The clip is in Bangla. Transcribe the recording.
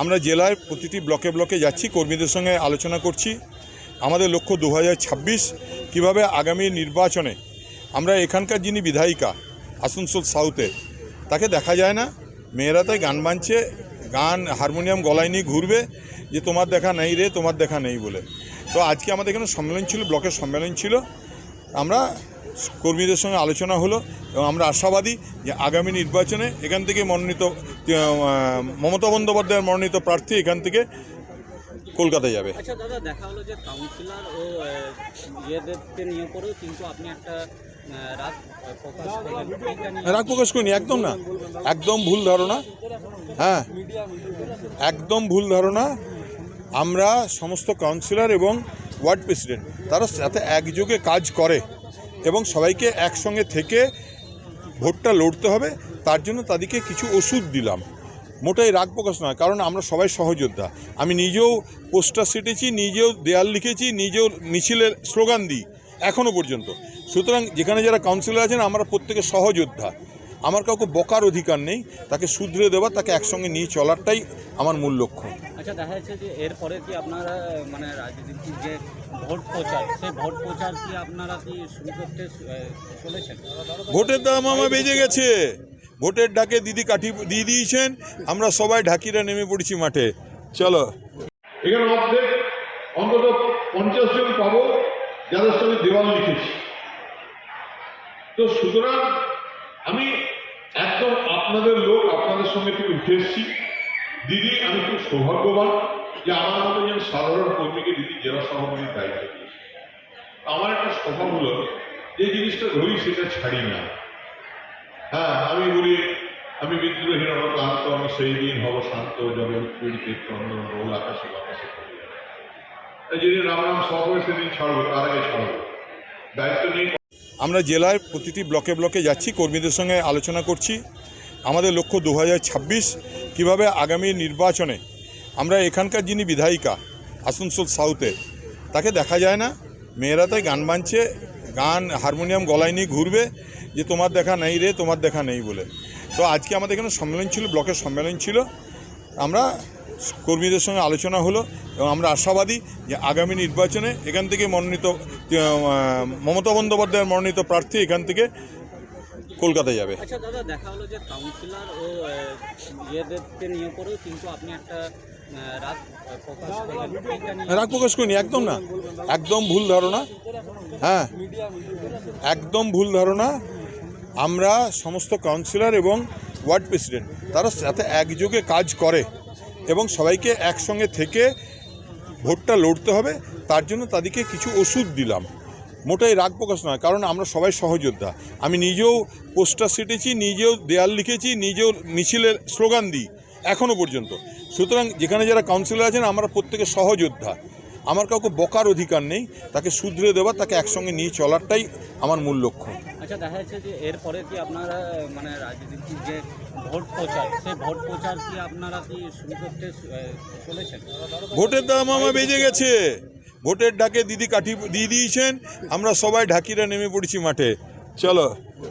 আমরা জেলায় প্রতিটি ব্লকে ব্লকে যাচ্ছি, কর্মীদের সঙ্গে আলোচনা করছি। আমাদের লক্ষ্য দু হাজার ছাব্বিশ, কীভাবে আগামী নির্বাচনে আমরা এখানকার যিনি বিধায়িকা, আসানসোল সাউথে, তাকে দেখা যায় না। মেয়েরা তাই গান বানছে গান, হারমোনিয়াম গলায় নিয়ে ঘুরবে, যে তোমার দেখা নেই রে, তোমার দেখা নেই বলে। তো আজকে আমাদের এখানে সম্মেলন ছিল, ব্লকের সম্মেলন ছিল। আমরা কর্মীদের সঙ্গে আলোচনা হলো এবং আমরা আশাবাদী যে আগামী নির্বাচনে এখান থেকে মনোনীত মমতা বন্দ্যোপাধ্যায়ের মনোনীত প্রার্থী এখান থেকে কলকাতায় যাবে। আচ্ছা দাদা দেখা হলো যে কাউন্সিলর ও ইয়েদেরকে নিয়ে পড়েও কিন্তু আপনি একটা রাগ প্রকাশ করিনি একদম না। একদম ভুল ধারণা। হ্যাঁ। একদম ভুল ধারণা। আমরা সমস্ত কাউন্সিলর এবং ওয়ার্ড প্রেসিডেন্ট তারা সাথে একযোগে কাজ করে। এবং সবাইকে একসঙ্গে থেকে ভোটটা লড়তে হবে। তার জন্য তাদেরকে কিছু ওষুধ দিলাম। মোটাই রাগ প্রকাশ নয়, কারণ আমরা সবাই সহযোদ্ধা। আমি নিজেও পোস্টার সেটেছি নিজেও দেয়াল লিখেছি, নিজেও মিছিলের স্লোগান দিই এখনও পর্যন্ত। সুতরাং যেখানে যারা কাউন্সিলর আছেন, আমরা প্রত্যেকে সহযোদ্ধা। আমার কাউকে বকার অধিকার নেই, তাকে শুধরে দেওয়া, তাকে একসঙ্গে নিয়ে চলারটাই আমার মূল লক্ষ্য। আচ্ছা দেখা যাচ্ছে যে এরপরে কি আপনারা মানে রাজনীতির যে ভোট প্রচার সেই ভোট প্রচার কি আপনারা কি শুরু করতে চলেছেন? ভোটের দাম আমার বেজে গেছে। ভোটের ডাকে দিদি কাঠি দিয়ে দিয়েছেন। আমরা সবাই ঢাকিরা নেমে পড়েছি মাঠে। চলো। এখানে অর্ধেক অন্তত পঞ্চাশ জন পাবো যাদের সঙ্গে দেওয়াল লিখেছি। তো সুতরাং আমি একদম আপনাদের লোক আপনাদের সঙ্গে থেকে উঠে এসেছি। দিদি, আমি খুব সৌভাগ্যবান যে আমার মতো যেন সাধারণ কর্মীকে দিদি জেলা সভাপতির দায়িত্ব আমার একটা স্বভাব হলো যে জিনিসটা ধরি সেটা ছাড়ি না। হ্যাঁ আমি বলি, আমি বিদ্রোহী ক্লান্ত, আমি সেই দিন হব শান্ত যবে উৎপীড়িত চন্দন রোল, আকাশে বাতাসে যেদিন রাম রাম সভা সেদিন ছাড়বো, তার আগে ছাড়বো। দায়িত্ব নিয়ে আমরা জেলায় প্রতিটি ব্লকে ব্লকে যাচ্ছি, কর্মীদের সঙ্গে আলোচনা করছি। আমাদের লক্ষ্য দু হাজার ছাব্বিশ, কীভাবে আগামী নির্বাচনে আমরা এখানকার যিনি বিধায়িকা, আসানসোল সাউথে, তাকে দেখা যায় না? মেয়েরা তাই গান বানছে গান, হারমোনিয়াম গলায় নিয়ে ঘুরবে, যে তোমার দেখা নেই রে, তোমার দেখা নেই বলে। তো আজকে আমাদের এখানে সম্মেলন ছিল, ব্লকের সম্মেলন ছিল। আমরা কর্মীদের সঙ্গে আলোচনা হলো এবং আমরা আশাবাদী যে আগামী নির্বাচনে এখান থেকে মনোনীত মমতা বন্দ্যোপাধ্যায়ের মনোনীত প্রার্থী এখান থেকে কলকাতায় যাবে। আচ্ছা দাদা দেখা হলো যে কাউন্সিলর ও ইয়েদেরকে নিয়ে কিন্তু আপনি একটা রাগ প্রকাশ করিনি একদম না। একদম ভুল ধারণা। হ্যাঁ। একদম ভুল ধারণা। আমরা সমস্ত কাউন্সিলর এবং ওয়ার্ড প্রেসিডেন্ট তারা সাথে একযোগে কাজ করে এবং সবাইকে একসঙ্গে থেকে ভোটটা লড়তে হবে তার জন্য তাদেরকে কিছু ওষুধ দিলাম। মোটাই রাগ প্রকাশ নয় কারণ আমরা সবাই সহযোদ্ধা। আমি নিজেও পোস্টার সেটেছি নিজেও দেয়াল লিখেছি নিজেও মিছিলের স্লোগান দিই এখনও পর্যন্ত। সুতরাং যেখানে যারা কাউন্সিলর আছেন আমরা প্রত্যেকে সহযোদ্ধা। আমার কাউকে বকার অধিকার নেই তাকে শুধরে দেওয়া তাকে একসঙ্গে নিয়ে চলারটাই আমার মূল লক্ষ্য। আচ্ছা দেখা যাচ্ছে যে এরপরে কি আপনারা মানে রাজনীতির যে ভোট প্রচার সেই ভোট প্রচার কি আপনারা কি শুরু করতে চলেছেন? ভোটের দাম আমার বেজে গেছে। ভোটের ডাকে দিদি কাঠি দিয়ে দিয়েছেন আমরা সবাই ঢাকিরা নেমে পড়েছি মাঠে। চলো।